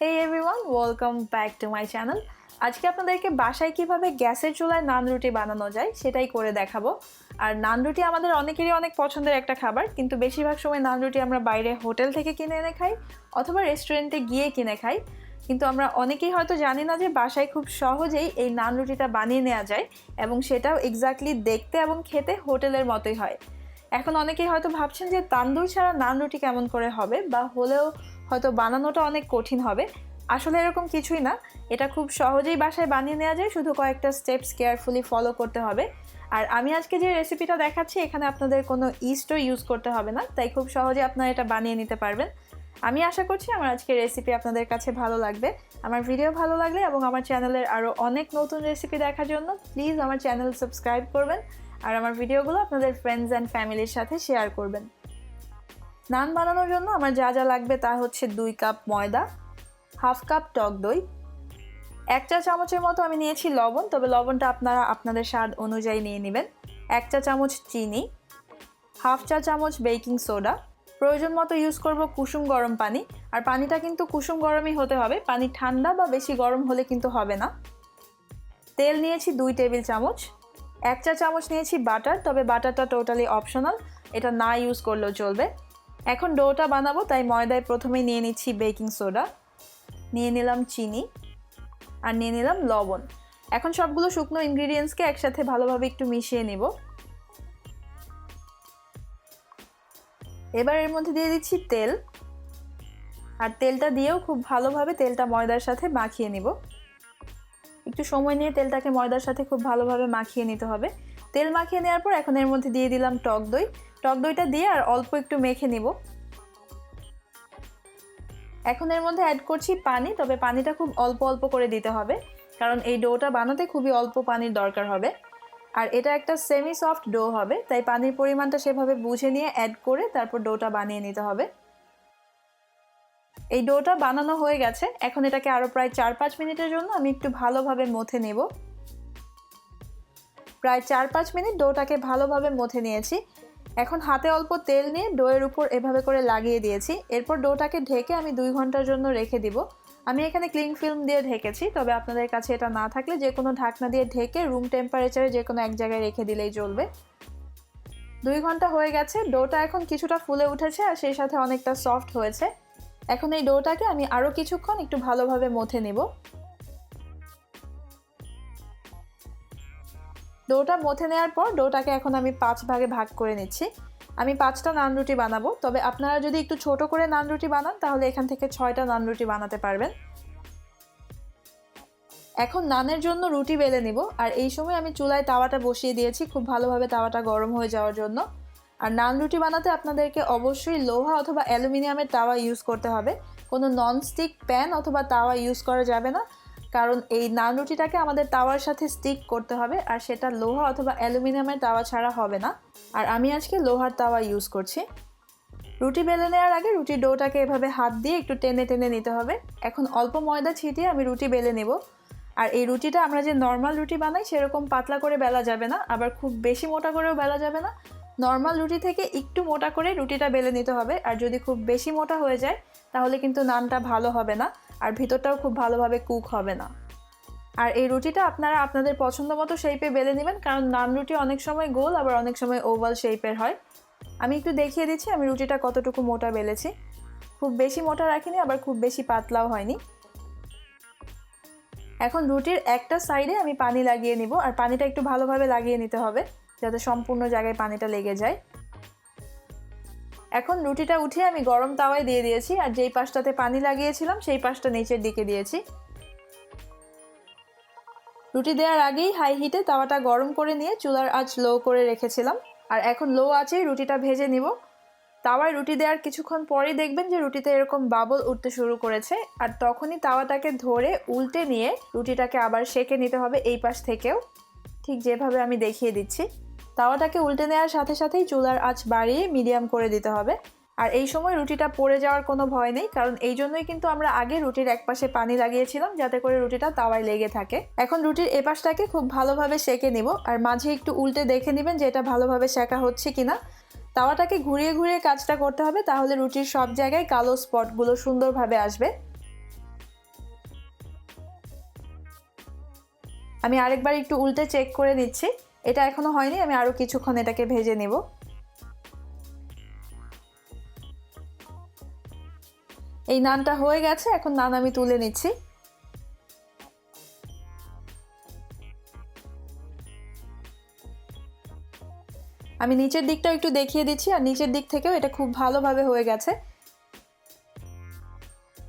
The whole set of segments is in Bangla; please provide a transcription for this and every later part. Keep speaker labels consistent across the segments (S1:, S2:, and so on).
S1: Hey everyone welcome back to my channel আজকে আপনাদেরকে বাসায় কীভাবে গ্যাসের চুলায় নান রুটি বানানো যায় সেটাই করে দেখাবো। আর নান রুটি আমাদের অনেকেরই অনেক পছন্দের একটা খাবার, কিন্তু বেশিরভাগ সময় নান রুটি আমরা বাইরে হোটেল থেকে কিনে এনে খাই অথবা রেস্টুরেন্টে গিয়ে কিনে খাই। কিন্তু আমরা অনেকেই হয়তো জানি না যে বাসায় খুব সহজেই এই নান রুটিটা বানিয়ে নেওয়া যায় এবং সেটাও এক্স্যাক্টলি দেখতে এবং খেতে হোটেলের মতোই হয়। এখন অনেকেই হয়তো ভাবছেন যে তান্দুর ছাড়া নান রুটি কেমন করে হবে বা হলেও হয়তো বানানোটা অনেক কঠিন হবে। আসলে এরকম কিছুই না। এটা খুব সহজেই বাসায় বানিয়ে নেওয়া যায়, শুধু কয়েকটা স্টেপস কেয়ারফুলি ফলো করতে হবে। আর আমি আজকে যে রেসিপিটা দেখাচ্ছি, এখানে আপনাদের কোনো ইস্টও ইউজ করতে হবে না, তাই খুব সহজে আপনারা এটা বানিয়ে নিতে পারবেন। আমি আশা করছি আমার আজকের রেসিপি আপনাদের কাছে ভালো লাগবে। আমার ভিডিও ভালো লাগলে এবং আমার চ্যানেলের আরও অনেক নতুন রেসিপি দেখার জন্য প্লিজ আমার চ্যানেল সাবস্ক্রাইব করবেন। আর আমার ভিডিওগুলো আপনাদের ফ্রেন্ডস অ্যান্ড ফ্যামিলির সাথে শেয়ার করবেন। নান বানানোর জন্য আমার যা যা লাগবে তা হচ্ছে দুই কাপ ময়দা, হাফ কাপ টক দই, এক চা চামচের মতো আমি নিয়েছি লবণ, তবে লবণটা আপনারা আপনাদের স্বাদ অনুযায়ী নিয়ে নেবেন। এক চা চামচ চিনি, হাফ চা চামচ বেকিং সোডা, প্রয়োজন মতো ইউজ করব কুসুম গরম পানি, আর পানিটা কিন্তু কুসুম গরমই হতে হবে, পানি ঠান্ডা বা বেশি গরম হলে কিন্তু হবে না। তেল নিয়েছি দুই টেবিল চামচ, এক চা চামচ নিয়েছি বাটার, তবে বাটারটা টোটালি অপশনাল, এটা না ইউজ করলেও চলবে। এখন ডোটা বানাবো, তাই ময়দায় প্রথমেই নিয়ে নিচ্ছি বেকিং সোডা। নিয়ে নিলাম চিনি আর নিয়ে নিলাম লবণ। এখন সবগুলো শুকনো ইনগ্রিডিয়েন্টসকে একসাথে ভালোভাবে একটু মিশিয়ে নিব। এবার এর মধ্যে দিয়ে দিচ্ছি তেল। আর তেলটা দিয়েও খুব ভালোভাবে তেলটা ময়দার সাথে মাখিয়ে নিব। একটু সময় নিয়ে তেলটাকে ময়দার সাথে খুব ভালোভাবে মাখিয়ে নিতে হবে। তেল মাখিয়ে নেওয়ার পর এখন এর মধ্যে দিয়ে দিলাম টক দই। টক দইটা দিয়ে আর অল্প একটু মেখে নিব। এখন এর মধ্যে অ্যাড করছি পানি, তবে পানিটা খুব অল্প অল্প করে দিতে হবে, কারণ এই ডোটা বানাতে খুবই অল্প পানির দরকার হবে। আর এটা একটা সেমি সফট ডো হবে, তাই পানির পরিমাণটা সেভাবে বুঝে নিয়ে অ্যাড করে তারপর ডোটা বানিয়ে নিতে হবে। এই ডোটা বানানো হয়ে গেছে, এখন এটাকে আরও প্রায় চার পাঁচ মিনিটের জন্য আমি একটু ভালোভাবে মথে নেব। প্রায় চার পাঁচ মিনিট ডোটাকে ভালোভাবে মথে নিয়েছি এখন হাতে অল্প তেল নিয়ে ডোয়ের উপর এভাবে করে লাগিয়ে দিয়েছি। এরপর ডোটাকে ঢেকে আমি দুই ঘণ্টার জন্য রেখে দিব। আমি এখানে ক্লিং ফিল্ম দিয়ে ঢেকেছি, তবে আপনাদের কাছে এটা না থাকলে যে কোনো ঢাকনা দিয়ে ঢেকে রুম টেম্পারেচারে যে কোনো এক জায়গায় রেখে দিলেই চলবে। দুই ঘণ্টা হয়ে গেছে, ডোটা এখন কিছুটা ফুলে উঠেছে আর সেই সাথে অনেকটা সফট হয়েছে। এখন এই ডোটাকে আমি আরও কিছুক্ষণ একটু ভালোভাবে মথে নেব। ডোটা মথে নেওয়ার পর ডোটাকে এখন আমি পাঁচ ভাগে ভাগ করে নিচ্ছি। আমি পাঁচটা নান রুটি বানাবো, তবে আপনারা যদি একটু ছোট করে নান রুটি বানান, তাহলে এখান থেকে ছয়টা নান রুটি বানাতে পারবেন। এখন নানের জন্য রুটি বেলে নিব, আর এই সময় আমি চুলায় তাওয়াটা বসিয়ে দিয়েছি খুব ভালোভাবে তাওয়াটা গরম হয়ে যাওয়ার জন্য। আর নান রুটি বানাতে আপনাদেরকে অবশ্যই লোহা অথবা অ্যালুমিনিয়ামের তাওয়া ইউজ করতে হবে। কোনো ননস্টিক প্যান অথবা তাওয়া ইউজ করা যাবে না। কারণ এই নান রুটিটাকে আমাদের তাওয়ার সাথে স্টিক করতে হবে, আর সেটা লোহা অথবা অ্যালুমিনিয়ামের তাওয়া ছাড়া হবে না। আর আমি আজকে লোহার তাওয়া ইউজ করছি। রুটি বেলে নেওয়ার আগে রুটির ডোটাকে এভাবে হাত দিয়ে একটু টেনে টেনে নিতে হবে। এখন অল্প ময়দা ছিটিয়ে আমি রুটি বেলে নেব। আর এই রুটিটা আমরা যে নর্মাল রুটি বানাই সেরকম পাতলা করে বেলা যাবে না, আবার খুব বেশি মোটা করেও বেলা যাবে না। নর্মাল রুটি থেকে একটু মোটা করে রুটিটা বেলে নিতে হবে, আর যদি খুব বেশি মোটা হয়ে যায় তাহলে কিন্তু নানটা ভালো হবে না। আর ভিতরটাও খুব ভালোভাবে কুক হবে না। আর এই রুটিটা আপনারা আপনাদের পছন্দ মতো শেপে বেলে নেবেন, কারণ নান রুটি অনেক সময় গোল, আবার অনেক সময় ওভাল শেপের হয়। আমি একটু দেখিয়ে দিচ্ছি, আমি রুটিটা কতটুকু মোটা বেলেছি। খুব বেশি মোটা রাখিনি, আবার খুব বেশি পাতলাও হয়নি। এখন রুটির একটা সাইডে আমি পানি লাগিয়ে নিব, আর পানিটা একটু ভালোভাবে লাগিয়ে নিতে হবে, যাতে সম্পূর্ণ জায়গায় পানিটা লেগে যায়। এখন রুটিটা উঠিয়ে আমি গরম তাওয়ায় দিয়ে দিয়েছি, আর যেই পাশটাতে পানি লাগিয়েছিলাম, সেই পাশটা নিচের দিকে দিয়েছি। রুটি দেওয়ার আগেই হাই হিটে তাওয়াটা গরম করে নিয়ে চুলার আঁচ লো করে রেখেছিলাম। আর এখন লো আঁচেই রুটিটা ভেজে নিব। তাওয়ায় রুটি দেওয়ার কিছুক্ষণ পরেই দেখবেন যে রুটিতে এরকম বাবল উঠতে শুরু করেছে, আর তখনই তাওয়াটাকে ধরে উল্টে নিয়ে রুটিটাকে আবার সেকে নিতে হবে এই পাশ থেকেও। ঠিক যেভাবে আমি দেখিয়ে দিচ্ছি। তাওয়াটাকে উল্টে নেওয়ার সাথে সাথেই চুলার আঁচ বাড়িয়ে মিডিয়াম করে দিতে হবে। আর এই সময় রুটিটা পড়ে যাওয়ার কোনো ভয় নেই, কারণ এই জন্যই কিন্তু আমরা আগে রুটির এক পাশে পানি লাগিয়েছিলাম, যাতে করে রুটিটা তাওয়ায় লেগে থাকে। এখন রুটির এপাশটাকে খুব ভালোভাবে সেকে নিব, আর মাঝে একটু উল্টে দেখে নেবেন যে এটা ভালোভাবে সেকা হচ্ছে কিনা। তাওয়াটাকে ঘুরিয়ে ঘুরিয়ে কাজটা করতে হবে, তাহলে রুটির সব জায়গায় কালো স্পটগুলো সুন্দরভাবে আসবে। আমি আরেকবার একটু উল্টে চেক করে নিচ্ছি। এটা এখনও হয়নি, আমি আরও কিছুক্ষণ এটাকে ভেজে নেব। এই নানটা হয়ে গেছে, এখন নান আমি তুলে নিচ্ছি। আমি নিচের দিকটাও একটু দেখিয়ে দিচ্ছি, আর নিচের দিক থেকেও এটা খুব ভালোভাবে হয়ে গেছে।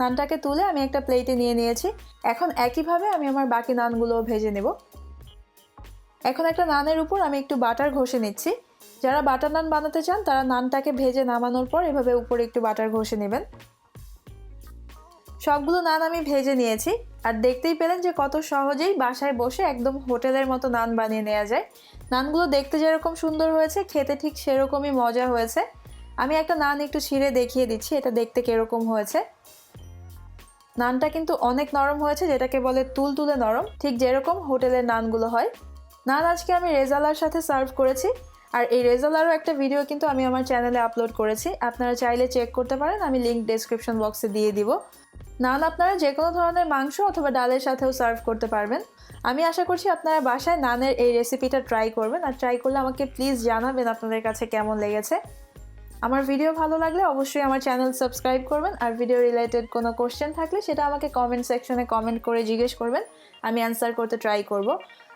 S1: নানটাকে তুলে আমি একটা প্লেটে নিয়ে নিয়েছি। এখন একইভাবে আমি আমার বাকি নানগুলোও ভেজে নেব। এখন একটা নানের উপর আমি একটু বাটার ঘষে নিচ্ছি। যারা বাটার নান বানাতে চান, তারা নানটাকে ভেজে নামানোর পর এভাবে উপরে একটু বাটার ঘষে নেবেন। সবগুলো নান আমি ভেজে নিয়েছি। আর দেখতেই পেলেন যে কত সহজেই বাসায় বসে একদম হোটেলের মতো নান বানিয়ে নেওয়া যায়। নানগুলো দেখতে যেরকম সুন্দর হয়েছে, খেতে ঠিক সেরকমই মজা হয়েছে। আমি একটা নান একটু ছিঁড়ে দেখিয়ে দিচ্ছি, এটা দেখতে কীরকম হয়েছে। নানটা কিন্তু অনেক নরম হয়েছে, যেটাকে বলে তুল তুলে নরম। ঠিক যেরকম হোটেলের নানগুলো হয়। নান আজকে আমি রেজালার সাথে সার্ভ করেছি। আর এই রেজালারও একটা ভিডিও কিন্তু আমি আমার চ্যানেলে আপলোড করেছি। আপনারা চাইলে চেক করতে পারেন, আমি লিঙ্ক ডেসক্রিপশন বক্সে দিয়ে দিব। নান আপনারা যে কোনো ধরনের মাংস অথবা ডালের সাথেও সার্ভ করতে পারবেন। আমি আশা করছি আপনারা বাসায় নানের এই রেসিপিটা ট্রাই করবেন। আর ট্রাই করলে আমাকে প্লিজ জানাবেন আপনাদের কাছে কেমন লেগেছে। আমার ভিডিও ভালো লাগলে অবশ্যই আমার চ্যানেল সাবস্ক্রাইব করবেন। আর ভিডিও রিলেটেড কোনো কোশ্চেন থাকলে সেটা আমাকে কমেন্ট সেকশনে কমেন্ট করে জিজ্ঞেস করবেন। আমি অ্যান্সার করতে ট্রাই করব।